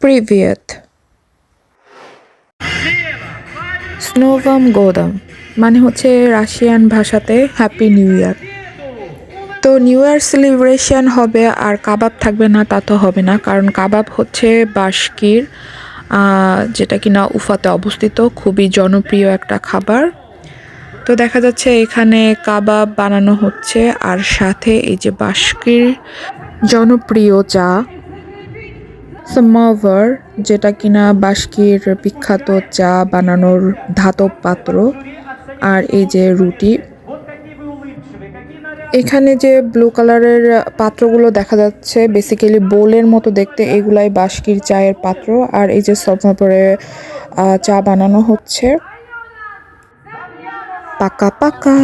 Привет. স্নোভাম গোদাম মানে হচ্ছে রাশিয়ান ভাষাতে হ্যাপি নিউ ইয়ার তো নিউ ইয়ার সেলিব্রেশন হবে আর কাবাব থাকবে না তা তো হবে না কারণ কাবাব হচ্ছে বাস্কির আহ, যেটা কিনা উফাতে অবস্থিত খুবই জনপ্রিয় একটা খাবার তো দেখা যাচ্ছে এখানে কাবাব বানানো হচ্ছে আর সাথে এই যে বাস্কির জনপ্রিয় চা সামাভার যেটা কিনা বাস্কির বিখ্যাত চা বানানোর ধাতব পাত্র, আর এই যে রুটি। এখানে যে ব্লু কালারের পাত্রগুলো দেখা যাচ্ছে বেসিক্যালি বোলের মতো দেখতে, এগুলাই বাস্কির চায়ের পাত্র, আর এই যে সমাভারে চা বানানো হচ্ছে। পাকা পাকা।